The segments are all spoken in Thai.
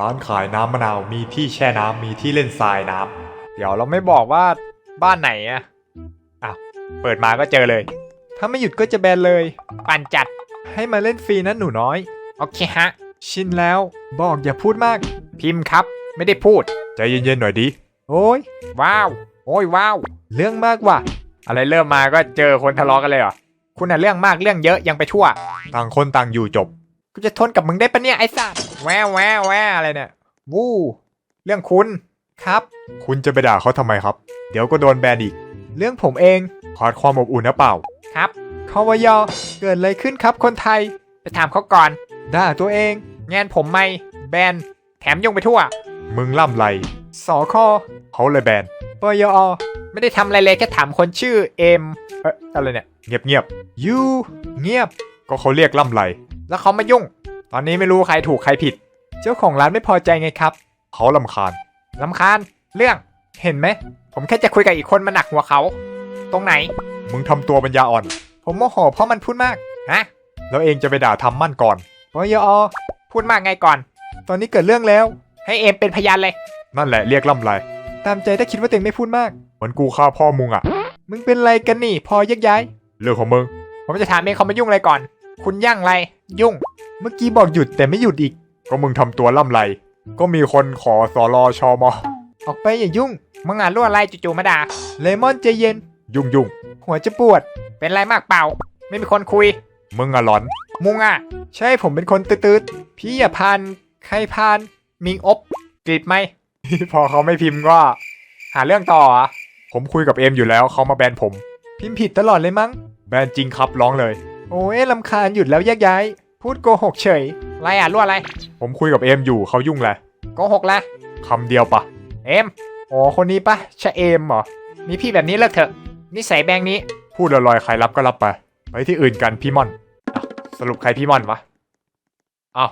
ร้านขายน้ำมะนาวมีที่แช่น้ำมีที่เล่นทรายน้ำเดี๋ยวเราไม่บอกว่าบ้านไหนอะอ้าวเปิดมาก็เจอเลย ถ้าไม่หยุดก็จะแบนเลย ปั่นจัดให้มาเล่นฟรีนะหนูน้อย โอเคฮะ ชินแล้วบอกอย่าพูดมาก พิมพ์ครับ ไม่ได้พูด ใจเย็นๆหน่อยดิโอ้ยว้าวโอ้ยว้าวเรื่องมากว่ะอะไรเริ่มมาก็เจอคนทะเลาะกันเลยเหรอคุณน่ะเรื่องมากเรื่องเยอะยังไปทั่ว ต่างคนต่างอยู่จบ กูจะทนกับมึงได้ปะเนี่ยไอ้สัสแววแววแววอะไรเนี่ยวู้เรื่องคุณครับ คุณจะไปด่าเขาทำไมครับ เดี๋ยวก็โดนแบนอีก เรื่องผมเองขาดความอบอุ่นนะเปล่าครับคอวยอเกิดอะไรขึ้นครับคนไทย ไปถามเขาก่อนด่าตัวเอง งานผมไม่แบนแถมยงไปทั่ว มึงล่ำไรสอคอเขาเลยแบนปยอไม่ได้ทำอะไรเลยแค่ถามคนชื่อเอ็มเอ๊ะอะไรเนี่ย เงียบยูเงียบๆก็เขาเรียกล่ำไร แล้วเขามายุ่ง ตอนนี้ไม่รู้ใครถูกใครผิด เจ้าของร้านไม่พอใจไงครับ เขาลำคาญลำคาญ เรื่อง เห็นไหม ผมแค่จะคุยกับอีกคนมาหนักหัวเขา ตรงไหน มึงทำตัวปัญญาอ่อน ผมโมโหเพราะมันพูดมาก ฮะ แล้วเองจะไปด่าทำมั่นก่อนปยอ พูดมากไงก่อน ตอนนี้เกิดเรื่องแล้ว ให้เอ็มเป็นพยานเลย นั่นแหละเรียกล่ำไร ตามใจถ้าคิดว่าตัวเองไม่พูดมากเหมือนกูฆ่าพ่อมึงอะมึงเป็นไรกันนี่ พอแยกย้าย เรื่องของมึง ผมจะถามเองเขามายุ่งอะไรก่อน คุณย่างไร ยุ่ง เมื่อกี้บอกหยุดแต่ไม่หยุดอีก ก็มึงทำตัวล่ำไรก็มีคนขอสอรอชอมอออกไปอย่ายุ่งมึงอ่านรั่วอะไรจู่ๆมาด่าเลมอนใจเย็น ยุ่งยุ่งหัวจะปวด เป็นไรมากเปล่า ไม่มีคนคุย มึงอะหลอน มุงอะใช่ผมเป็นคนตืดๆ พี่อย่าพานใครพาน มิงอบกรีดไหม พอเขาไม่พิมพ์ก็ หาเรื่องต่ออะผมคุยกับเอมอยู่แล้วเขามาแบนผม พิมพ์ผิดตลอดเลยมั้ง แบนจริงครับร้องเลย โอ้ยลำคาญหยุดแล้วแยกย้าย พูดโกหกเฉยไรอะรั่วอะไร ผมคุยกับเอมอยู่เขายุ่งแหละโกหกละคำเดียวปะเอ็มอ๋อคนนี้ปะชะเอมเหรอ มีพี่แบบนี้เลิกเถอะ นิสัยแบงค์นี้ พูดลอยๆใครรับก็รับไป ไปที่อื่นกันพี่ม่อนอ้าวสรุปใครพี่ม่อนวะอ้าว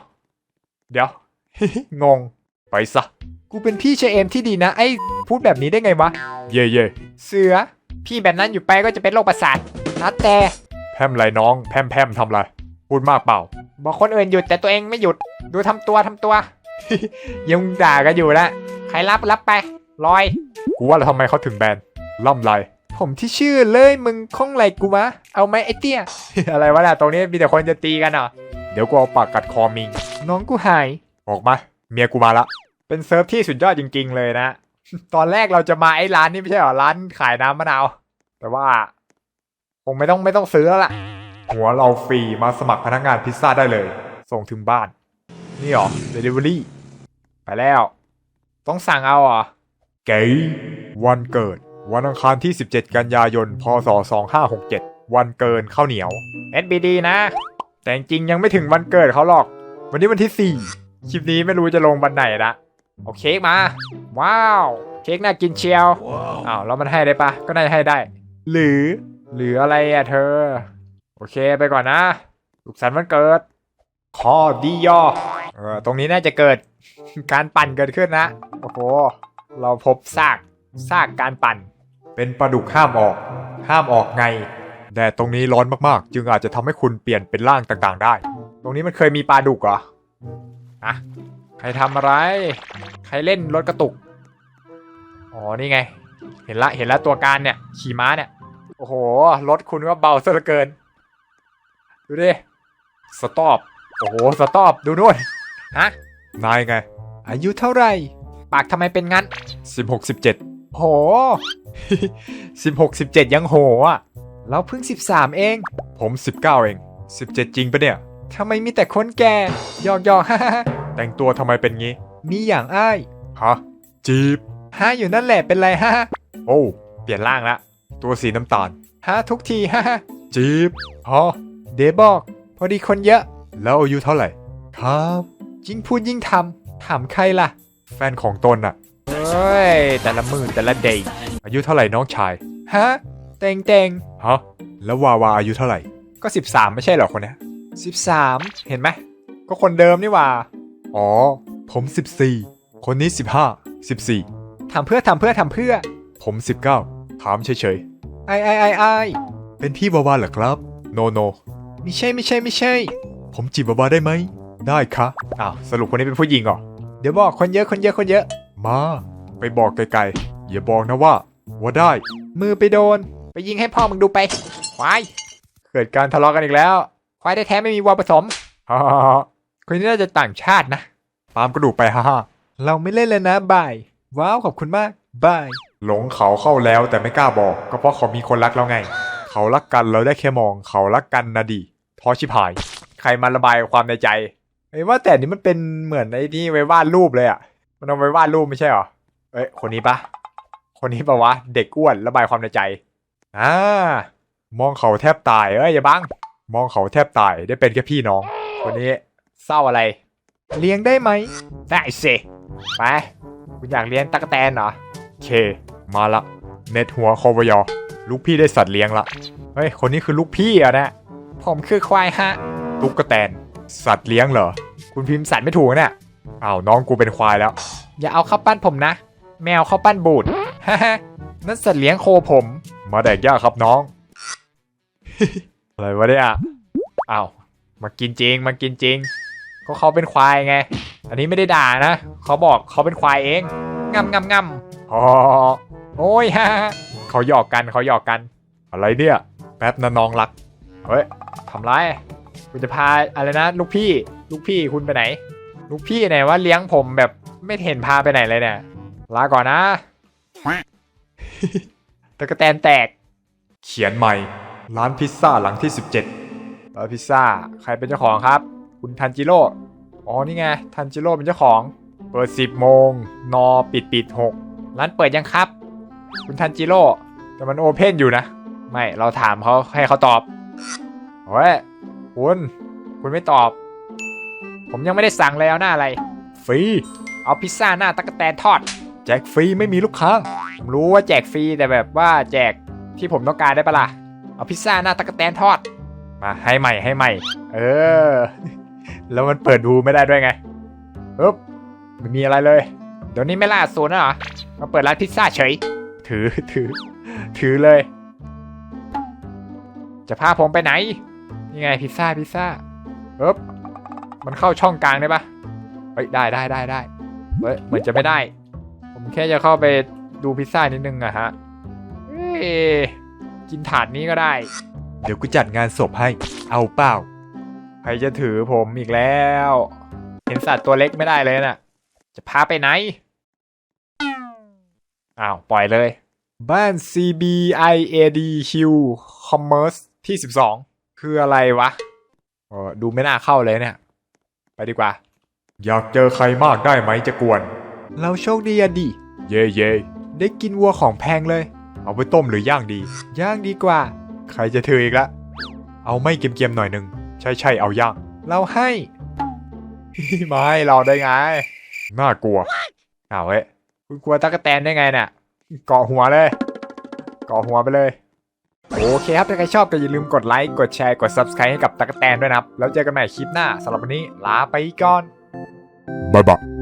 เดี๋ยว งง ไปซะ กูเป็นพี่ชะเอมที่ดีนะ ไอ้ พูดแบบนี้ได้ไงวะ เย่เย่เสือ พี่แบบนั้นอยู่ไปก็จะเป็นโรคประสาทนัดแต่ แพมไรน้อง แพมแพมทำไร พูดมากเปล่า บอกคนอื่นหยุดแต่ตัวเองไม่หยุด ดูทำตัวทำตัว ยังด่ากันอยู่ละใครรับรับไปลอย กูว่าแล้วทำไมเขาถึงแบนล่ำไร ผมที่ชื่อเลยมึงข้องไหลกูมะ เอาไหมไอ้เตี้ย อะไรวะน่ะตรงนี้มีแต่คนจะตีกันเหรอ เดี๋ยวกูเอาปากกัดคอมิง น้องกูหาย ออกมา เมียกูมาละ เป็นเซิร์ฟที่สุดยอดจริง ๆ เลยนะ ตอนแรกเราจะมาไอ้ร้านนี้ไม่ใช่เหรอ ร้านขายน้ำมะนาว แต่ว่าค งไม่ต้องไม่ต้องซื้อแล้วล่ะ หัวเราฟรีมาสมัครพนักงานพิซซ่าได้เลย ส่งถึงบ้าน นี่หรอ Delivery ไปแล้ว ต้องสั่งเอาเหรอเก๋วันเกิด วันอังคารที่ 17 กันยายน พศ 2567 วันเกินข้าวเหนียว SBD นะ แต่จริงๆยังไม่ถึงวันเกิดเขาหรอก วันนี้วันที่ 4 คลิปนี้ไม่รู้จะลงวันไหนละเอาเค้กมา ว้าว เค้กน่ากินเชียว อ้าวแล้วมันให้ได้ปะ ก็น่าจะให้ได้ หรือ หรืออะไรอะเธอ โอเคไปก่อนนะสุขสันต์วันเกิดขอดียอเออตรงนี้น่าจะเกิดการปั่นเกิดขึ้นนะ โอ้โห เราพบซากซากการปั่น เป็นปลาดุกห้ามออก ห้ามออกไงแดดตรงนี้ร้อนมากๆ จึงอาจจะทำให้คุณเปลี่ยนเป็นร่างต่างๆได้ ตรงนี้มันเคยมีปลาดุกเหรออะใครทำอะไร ใครเล่นรถกระตุก อ๋อ นี่ไง เห็นละ เห็นละตัวการเนี่ย ขี่ม้าเนี่ย โอ้โห รถคุณก็เบาซะเหลือเกิน ดูดิ สต็อป โอ้โห สต็อป ดูนู่นฮะ นายไง อายุเท่าไหร่ ปากทำไมเป็นงั้น 16 17 โหสิบหกสิบเจ็ดยังโหอะ เราเพิ่งสิบสามเอง ผม 19 เอง 17 จริงปะเนี่ย ทำไมมีแต่คนแก่หยอกหยอกฮ่าฮ่าแต่งตัวทำไมเป็นงี้ มีอย่างอ้าย ฮะ จีบ ฮ่าอยู่นั่นแหละเป็นไรฮ่าโอ้ เปลี่ยนร่างละ ตัวสีน้ำตาลฮ่าทุกทีฮ่าจีบฮะเดยวบอก พอดีคนเยอะ แล้วอายุเท่าไหร่ ครับยิ่งพูดยิ่งทำถามใครล่ะ แฟนของตนอะเฮ้ย แต่ละมือแต่ละเดย์อายุเท่าไหร่น้องชาย ฮะเตงเตงฮะแล้ววาวาอายุเท่าไหร่ ก็สิบสามไม่ใช่เหรอคนเนี้ยสิบสามเห็นไหม ก็คนเดิมนี่หว่า อ๋อ ผม 14 คนนี้ 15 14ทำเพื่อทำเพื่อทำเพื่อ ผม 19 ถามเฉยไอไอไอไอๆเป็นพี่วาวาเหรอครับ โนโนไม่ใช่ไม่ใช่ไม่ใช่ ผมจีบวาวาได้ไหม ได้ค่ะอ้าวสรุปคนนี้เป็นผู้หญิงเหรอ เดี๋ยวบอกคนเยอะคนเยอะคนเยอะ มา ไปบอกไกลๆ อย่าบอกนะว่า ว่าได้ มือไปโดน ไปยิงให้พ่อมึงดูไปควายเกิดการทะเลาะกันอีกแล้ว ควายแท้ๆไม่มีวัวผสมฮ่าฮ่าฮ่าคนนี้น่าจะต่างชาตินะ ตามกระดูกไปฮ่าฮ่าเราไม่เล่นเลยนะบาย ว้าวขอบคุณมากบาย หลงเขาเข้าแล้วแต่ไม่กล้าบอก ก็เพราะเขามีคนรักแล้วไง เขารักกันเราได้แค่มอง เขารักกันนะดีท้อชิบหาย ใครมาระบายความในใจไอ้ว่าแต่นี่มันเป็นเหมือนไอ้ที่ไว้วาดรูปเลยอะ มันเอาไว้วาดรูปไม่ใช่หรอ เอ้ยคนนี้ปะคนนี้ปะวะเด็กอ้วนระบายความในใจอ่ามองเขาแทบตายเอ้ยอย่าบังมองเขาแทบตายได้เป็นแค่พี่น้อง คนนี้เศร้าอะไร เลี้ยงได้ไหมได้สิไปคุณอยากเลี้ยงตั๊กแตนเหรอ เคมาละเน็ตหัวคอวยอลูกพี่ได้สัตว์เลี้ยงละเฮ้ยคนนี้คือลูกพี่เหรอะนะ ผมคือควายฮะตุ๊กแตน สัตว์เลี้ยงเหรอ คุณพิมพ์สันไม่ถูกนะเนี่ยอ้าวน้องกูเป็นควายแล้ว อย่าเอาเข้าวปั้นผมนะ แมวเข้าวปั้นบูดฮ่าฮ่านั่นสัตว์เลี้ยงโคผม มาแดกย่าครับน้อง อะไรวะเนี่ยอ้าวมากินจริงมากินจริง ก็เขาเป็นควายไง อันนี้ไม่ได้ด่านะเขาบอกเขาเป็นควายเองงำงำงำ อ๋อโอ้ยฮ่าฮ่าเขาหยอกกันเขาหยอกกัน อะไรเนี่ย แป๊บนะน้องรัก เฮ้ยทำไรคุณจะพาอะไรนะ ลูกพี่ ลูกพี่คุณไปไหน ลูกพี่ไหนว่าเลี้ยงผมแบบไม่เห็นพาไปไหนเลยเนี่ยลาก่อนนะตะกะแตนแตก เขียนใหม่ ร้านพิซซ่าหลังที่ร้านพิซซ่า ใครเป็นเจ้าของครับ คุณทันจิโร่ อ๋อนี่ไง ทันจิโร่เป็นเจ้าของ เปิด 10 โมง นอปิดปิด6 ร้านเปิดยังครับ คุณทันจิโร่แต่มันโอเพนอยู่นะ ไม่เราถามเขาให้เขาตอบเฮ้ยคุณคุณไม่ตอบ ผมยังไม่ได้สั่งเลยเอาหน้าอะไร17ฟรี เอาพิซซ่าหน้าตะกแตนทอด แจกฟรีไม่มีลูกค้าผมรู้ว่าแจกฟรีแต่แบบว่าแจกที่ผมต้องการได้ปะล่ะเอาพิซซ่าหน้าตะกแตนทอด มาให้ใหม่ให้ใหม่ เออ แล้วมันเปิดดูไม่ได้ด้วยไงปึ๊บไม่มีอะไรเลยเดี๋ยวนี้ไม่ล่าศูนย์แล้วเหรอ มาเปิดร้านพิซซ่าเฉย ถือถือ ถือเลย จะพาผมไปไหน นี่ไงพิซซ่าพิซซ่าปึ๊บมันเข้าช่องกลางได้ปะเฮ้ยได้ได้ได้ได้เฮ้ยเหมือนจะไม่ได้ ผมแค่จะเข้าไปดูพิซซ่านิดนึงอะฮะเอ้ยกินถาดนี้ก็ได้ เดี๋ยวกูจัดงานศพให้ เอาเปล่า ใครจะถือผมอีกแล้ว เห็นสัตว์ตัวเล็กไม่ได้เลยน่ะ จะพาไปไหน อ้าว ปล่อยเลย บ้าน CBIAD Hill Commerce ที่ 12 คืออะไรวะเออดูไม่น่าเข้าเลยเนี่ย ไปดีกว่า อยากเจอใครมากได้ไหมจะกวน เราโชคดีอะดิ เย่เย่ได้กินวัวของแพงเลย เอาไปต้มหรือย่างดี ย่างดีกว่า ใครจะถืออีกละ เอาไม่เกรียมๆหน่อยหนึ่งใช่ใช่ๆเอาย่าง เราให้มาให้เราได้ไง น่ากลัวอ้าวเว้ย คุณกลัวตั๊กแตนได้ไงเนี่ย เกาะหัวเลย เกาะหัวไปเลย โอเคครับ ถ้าใครชอบก็อย่าลืมกดไลค์ กดแชร์ กด Subscribe ให้กับตั๊กแตนด้วยนะครับ แล้วเจอกันใหม่คลิปหน้าสำหรับวันนี้ลาไปก่อน บ๊ายบาย